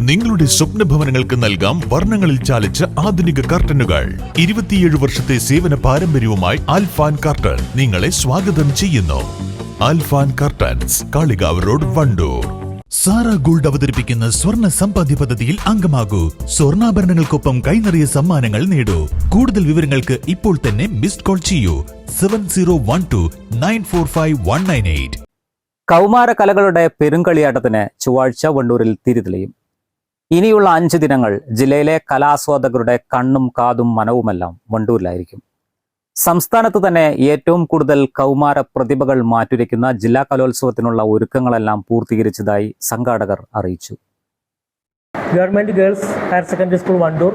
നിങ്ങളുടെ സ്വപ്ന ഭവനങ്ങൾക്ക് നൽകാം വർണങ്ങളിൽ ചാലിച്ച ആധുനിക കർട്ടനുകൾ. ഇരുപത്തിയേഴ് വർഷത്തെ സേവന പാരമ്പര്യവുമായി ആൽഫാൻ കർട്ടൻ നിങ്ങളെ സ്വാഗതം ചെയ്യുന്നു. Alfan curtains Kalikavu road Wandoor. Sara Gold അവതരിപ്പിക്കുന്ന സ്വർണ സമ്പാദ്യ പദ്ധതിയിൽ അംഗമാകൂ. സ്വർണാഭരണങ്ങൾക്കൊപ്പം കൈനറിയ സമ്മാനങ്ങൾ നേടൂ. കൂടുതൽ വിവരങ്ങൾക്ക് ഇപ്പോൾ തന്നെ മിസ്ഡ് കോൾ ചെയ്യൂ. Seven zero one two nine four five one nine eight. കൗമാര കലകളുടെ പെരുങ്കളിയാട്ടത്തിന് ചൊവ്വാഴ്ച വണ്ടൂരിൽ തിരിതെളിയും ഇനിയുള്ള അഞ്ച് ദിനങ്ങൾ ജില്ലയിലെ കലാസ്വാദകരുടെ കണ്ണും കാതും മനവുമെല്ലാം വണ്ടൂരിലായിരിക്കും. സംസ്ഥാനത്ത് തന്നെ ഏറ്റവും കൂടുതൽ കൗമാര പ്രതിഭകൾ മാറ്റുരയ്ക്കുന്ന ജില്ലാ കലോത്സവത്തിനുള്ള ഒരുക്കങ്ങളെല്ലാം പൂർത്തീകരിച്ചതായി സംഘാടകർ അറിയിച്ചു. Government girls higher secondary school Wandoor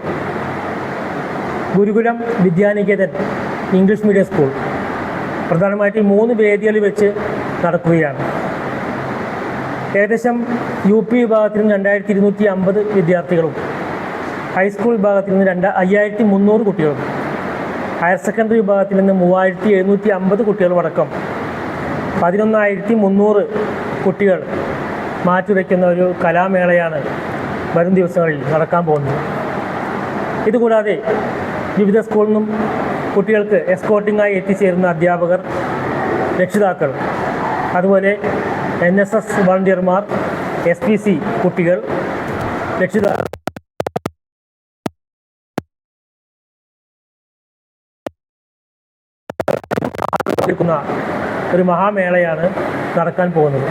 Gurukulam Vidyaniketan English medium school. പ്രധാനമായിട്ടും മൂന്ന് വേദികളിൽ വെച്ച് നടക്കുകയാണ്. ഏകദേശം യു പി വിഭാഗത്തിൽ നിന്ന് രണ്ടായിരത്തി ഇരുന്നൂറ്റി അമ്പത് വിദ്യാർത്ഥികളും. ഹൈസ്കൂൾ വിഭാഗത്തിൽ നിന്ന് രണ്ട് അയ്യായിരത്തി മുന്നൂറ് കുട്ടികളും. ഹയർ സെക്കൻഡറി വിഭാഗത്തിൽ നിന്ന് മൂവായിരത്തി എഴുന്നൂറ്റി അമ്പത് കുട്ടികളും അടക്കം. പതിനൊന്നായിരത്തി മുന്നൂറ് കുട്ടികൾ മാറ്റുരയ്ക്കുന്ന ഒരു കലാമേളയാണ് വരും ദിവസങ്ങളിൽ നടക്കാൻ പോകുന്നത്. ഇതുകൂടാതെ വിവിധ സ്കൂളിൽ നിന്നും കുട്ടികൾക്ക് എസ്കോട്ടിങ്ങായി എത്തിച്ചേരുന്ന അധ്യാപകർ രക്ഷിതാക്കൾ അതുപോലെ എൻ എസ് എസ് വളണ്ടിയർമാർ എസ് പി സി കുട്ടികൾ രക്ഷിതാക്കൾ ഒരു മഹാമേളയാണ് നടക്കാൻ പോകുന്നത്.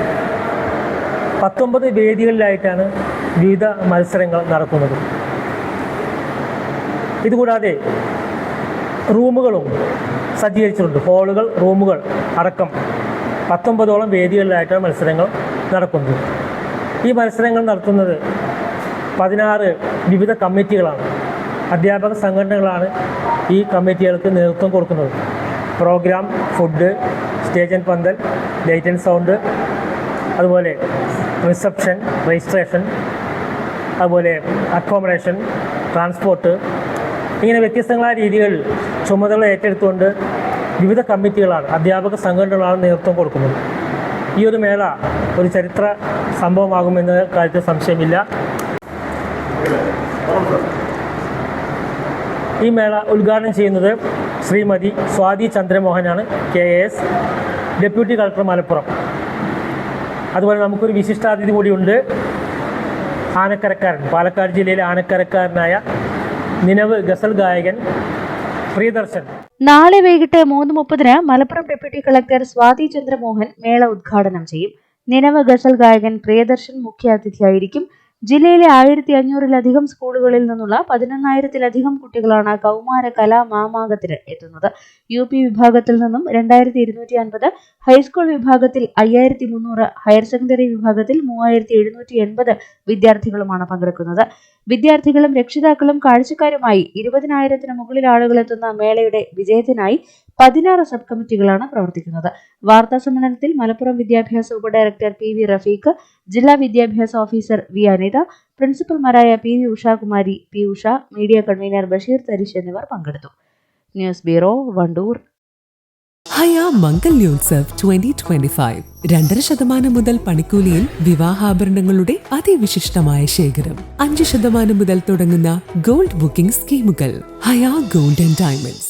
പത്തൊമ്പത് വേദികളിലായിട്ടാണ് വിവിധ മത്സരങ്ങൾ നടക്കുന്നത്. ഇതുകൂടാതെ റൂമുകളും സജ്ജീകരിച്ചിട്ടുണ്ട്. ഹോളുകൾ റൂമുകൾ അടക്കം പത്തൊമ്പതോളം വേദികളിലായിട്ടാണ് മത്സരങ്ങൾ നടക്കുന്നത്. ഈ മത്സരങ്ങൾ നടത്തുന്നത് പതിനാറ് വിവിധ കമ്മിറ്റികളാണ്. അധ്യാപക സംഘടനകളാണ് ഈ കമ്മിറ്റികൾക്ക് നേതൃത്വം കൊടുക്കുന്നത്. Program food stage and pandal light and sound അതുപോലെ റിസപ്ഷൻ രജിസ്ട്രേഷൻ അതുപോലെ അക്കോമഡേഷൻ ട്രാൻസ്പോർട്ട് ഇങ്ങനെ വ്യത്യസ്തങ്ങളായ രീതികളിൽ ചുമതല ഏറ്റെടുത്തുകൊണ്ട് വിവിധ കമ്മിറ്റികളാണ് അധ്യാപക സംഘടനകളാണ് നേതൃത്വം കൊടുക്കുന്നത്. ഈ ഒരു മേള ഒരു ചരിത്ര സംഭവമാകുമെന്ന കാര്യത്തിൽ സംശയമില്ല. ഈ മേള ഉദ്ഘാടനം ചെയ്യുന്നത് Shrimati Swathi ചന്ദ്രമോഹനാണ് K S deputy collector Malappuram. അതുപോലെ നമുക്കൊരു വിശിഷ്ടാതിഥി കൂടിയുണ്ട് ആനക്കരക്കാരൻ പാലക്കാട് ജില്ലയിലെ ആനക്കരക്കാരനായ നിലവ് ഗസൽ ഗായകൻ. പ്രിയദർശൻ. നാളെ വൈകിട്ട് മൂന്ന് മുപ്പതിന് മലപ്പുറം ഡെപ്യൂട്ടി കളക്ടർ സ്വാതി ചന്ദ്രമോഹൻ മേള ഉദ്ഘാടനം ചെയ്യും. നിലവ ഗസൽ ഗായകൻ പ്രിയദർശൻ മുഖ്യാതിഥിയായിരിക്കും. ജില്ലയിലെ ആയിരത്തി അഞ്ഞൂറിലധികം സ്കൂളുകളിൽ നിന്നുള്ള പതിനൊന്നായിരത്തിലധികം കുട്ടികളാണ് കൗമാര കലാ മാമാങ്കത്തിന് എത്തുന്നത്. യു പി വിഭാഗത്തിൽ നിന്നും രണ്ടായിരത്തി ഇരുന്നൂറ്റി അൻപത് ഹൈസ്കൂൾ വിഭാഗത്തിൽ അയ്യായിരത്തി മുന്നൂറ് ഹയർ സെക്കൻഡറി വിഭാഗത്തിൽ മൂവായിരത്തി എഴുന്നൂറ്റി എൺപത് വിദ്യാർത്ഥികളുമാണ് പങ്കെടുക്കുന്നത്. വിദ്യാർത്ഥികളും രക്ഷിതാക്കളും കാഴ്ചക്കാരുമായി ഇരുപതിനായിരത്തിന് മുകളിൽ ആളുകൾ എത്തുന്ന മേളയുടെ വിജയത്തിനായി പതിനാറ് സബ് കമ്മിറ്റികളാണ് പ്രവർത്തിക്കുന്നത്. വാർത്താ സമ്മേളനത്തിൽ മലപ്പുറം വിദ്യാഭ്യാസ ഉപഡയറക്ടർ പി വി റഫീഖ് ജില്ലാ വിദ്യാഭ്യാസ officer V Anitha പ്രിൻസിപ്പൽമാരായ P V Ushakumari P Usha media convener Basheer Tharish എന്നിവർ പങ്കെടുത്തു. News bureau Wandoor. Haya Mangalyotsav twenty twenty five രണ്ടര ശതമാനം മുതൽ പണിക്കൂലിയിൽ വിവാഹാഭരണങ്ങളുടെ അതിവിശിഷ്ടമായ ശേഖരം. അഞ്ച് ശതമാനം മുതൽ തുടങ്ങുന്ന ഗോൾഡ് ബുക്കിംഗ് സ്കീമുകൾ. ഹയാ ഗോൾഡ് ആൻഡ് ഡയമണ്ട്സ്.